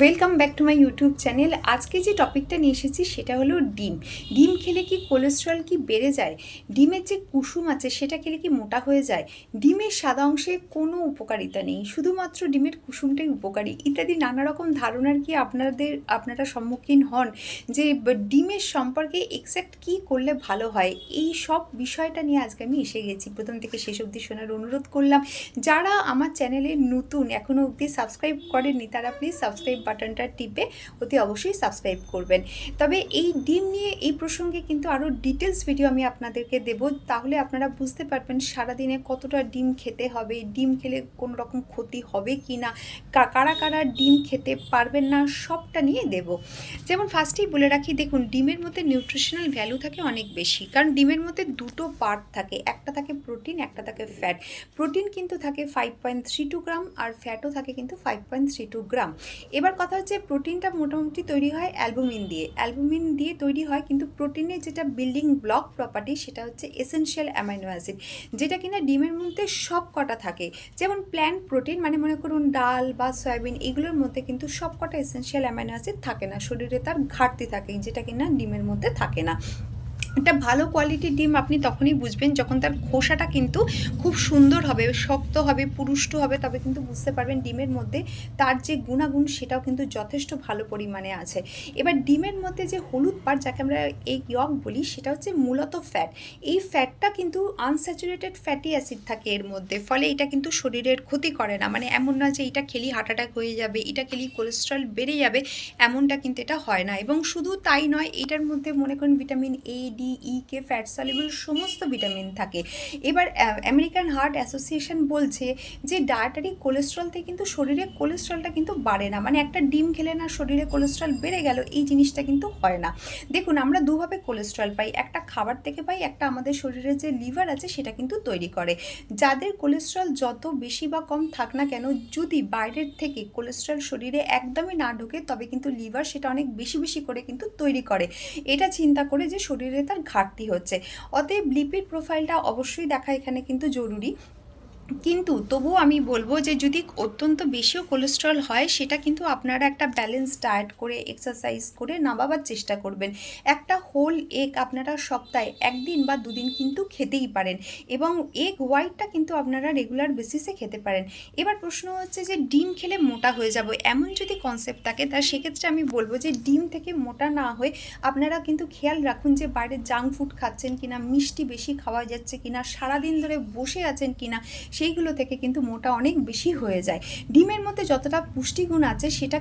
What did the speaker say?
Welcome back to my YouTube channel আজকে যে টপিকটা নিয়ে এসেছি সেটা হলো ডিম। ডিম খেলে কি কোলেস্ট্রল কি বেড়ে যায়? ডিমের যে কুসুম আছে সেটা খেলে কি মোটা হয়ে যায়? ডিমের সাদা অংশে কোনো উপকারিতা নেই। শুধুমাত্র ডিমের কুসুমটাই উপকারী। ইত্যাদি নানা রকম ধারণার কি আপনাদের, আপনারা সম্মুখীন হন যে ডিমের সম্পর্কে এক্স্যাক্ট কী করলে ভালো হয়? এই সব বিষয়টা নিয়ে আজকে আমি এসে গেছি। প্রথম থেকে শেষ অবধি শোনার অনুরোধ করলাম। যারা আমার চ্যানেলে নতুন এখনও অবধি সাবস্ক্রাইব করেননি, তারা প্লিজ সাবস্ক্রাইব বাটনটা টিপে অতি অবশ্যই সাবস্ক্রাইব করবেন। তবে এই ডিম নিয়ে এই প্রসঙ্গে কিন্তু আরও ডিটেলস ভিডিও আমি আপনাদেরকে দেব। তাহলে আপনারা বুঝতে পারবেন সারাদিনে কতটা ডিম খেতে হবে, ডিম খেলে কোনো রকম ক্ষতি হবে কি না কারা কারা ডিম খেতে পারবেন না সবটা নিয়ে দেব। যেমন ফার্স্টেই বলে রাখি, দেখুন ডিমের মধ্যে নিউট্রিশনাল ভ্যালু থাকে অনেক বেশি। কারণ ডিমের মধ্যে দুটো পার্ট থাকে, একটা থাকে প্রোটিন একটা থাকে ফ্যাট প্রোটিন কিন্তু থাকে five point three two gram আর ফ্যাটও থাকে কিন্তু five point three two gram এবার কথা হচ্ছে প্রোটিনটা মোটামুটি তৈরি হয় অ্যালবুমিন দিয়ে। অ্যালবুমিন দিয়ে তৈরি হয় কিন্তু প্রোটিনের যেটা বিল্ডিং ব্লক প্রপার্টি সেটা হচ্ছে এসেনশিয়াল অ্যামাইনো অ্যাসিড যেটা কিনা ডিমের মধ্যে সব কটা থাকে। যেমন প্ল্যান্ট প্রোটিন মানে মনে করুন ডাল বা সয়াবিন এগুলোর মধ্যে কিন্তু সব কটা এসেনশিয়াল অ্যামাইনো অ্যাসিড থাকে না। শরীরে তার ঘাটতি থাকে যেটা কিনা ডিমের মধ্যে থাকে না। একটা ভালো কোয়ালিটির ডিম আপনি তখনই বুঝবেন যখন তার খোসাটা কিন্তু খুব সুন্দর হবে, শক্ত হবে, পুরুষ্ট হবে, তবে কিন্তু বুঝতে পারবেন ডিমের মধ্যে তার যে গুণাগুণ সেটাও কিন্তু যথেষ্ট ভালো পরিমাণে আছে। এবার ডিমের মধ্যে যে হলুদ পাট যাকে আমরা এই ইয়ক বলি, সেটা হচ্ছে মূলত ফ্যাট এই ফ্যাটটা কিন্তু আনস্যাচুরেটেড ফ্যাটি অ্যাসিড থাকে এর মধ্যে, ফলে এটা কিন্তু শরীরের ক্ষতি করে না। মানে এমন না যে এটা খেলি হার্ট অ্যাটাক হয়ে যাবে, এটা খেলি কোলেস্ট্রল বেড়ে যাবে, এমনটা কিন্তু এটা হয় না। এবং শুধু তাই নয়, এটার মধ্যে মনে করেন vitamin A D E K fat soluble সমস্ত ভিটামিন থাকে। এবার আমেরিকান হার্ট অ্যাসোসিয়েশন বলছে যে ডায়েটারি কোলেস্ট্রল থেকে কিন্তু শরীরে কোলেস্ট্রলটা কিন্তু বাড়ে না। মানে একটা ডিম খেলে না শরীরে কোলেস্ট্রল বেড়ে গেল, এই জিনিসটা কিন্তু হয় না। দেখুন, আমরা দুভাবে কোলেস্ট্রল পাই, একটা খাবার থেকে পাই, একটা আমাদের শরীরে যে লিভার আছে, সেটা কিন্তু তৈরি করে। যাদের কোলেস্ট্রল যত বেশি বা কম থাক না কেন, যদি বাইরের থেকে কোলেস্ট্রল শরীরে একদমই না ঢোকে, তবে কিন্তু লিভার সেটা অনেক বেশি বেশি করে কিন্তু তৈরি করে। এটা চিন্তা করে যে শরীরে তার ঘাটতি হচ্ছে। অতএব লিপিড প্রোফাইলটা অবশ্যই দেখা এখানে কিন্তু জরুরি। কিন্তু তবুও আমি বলব যে যদি অত্যন্ত বেশিও কোলেস্ট্রল হয়, সেটা কিন্তু আপনারা একটা ব্যালেন্স ডায়েট করে এক্সারসাইজ করে নামাবার চেষ্টা করবেন। একটা হোল এগ আপনারা সপ্তাহে একদিন বা দুদিন কিন্তু খেতেই পারেন এবং এগ হোয়াইটটা কিন্তু আপনারা রেগুলার বেসিসে খেতে পারেন। এবার প্রশ্ন হচ্ছে যে ডিম খেলে মোটা হয়ে যাব, এমন যদি কনসেপ্ট থাকে, তা সেক্ষেত্রে আমি বলব যে ডিম থেকে মোটা না হয়ে আপনারা কিন্তু খেয়াল রাখুন যে বাইরে জাঙ্ক ফুড খাচ্ছেন কিনা, মিষ্টি বেশি খাওয়া যাচ্ছে কিনা, সারাদিন ধরে বসে আছেন কিনা সেইগুলো থেকে কিন্তু মোটা অনেক বেশি হয়ে যায়। ডিমের মধ্যে যতটা পুষ্টিগুণ আছে সেটা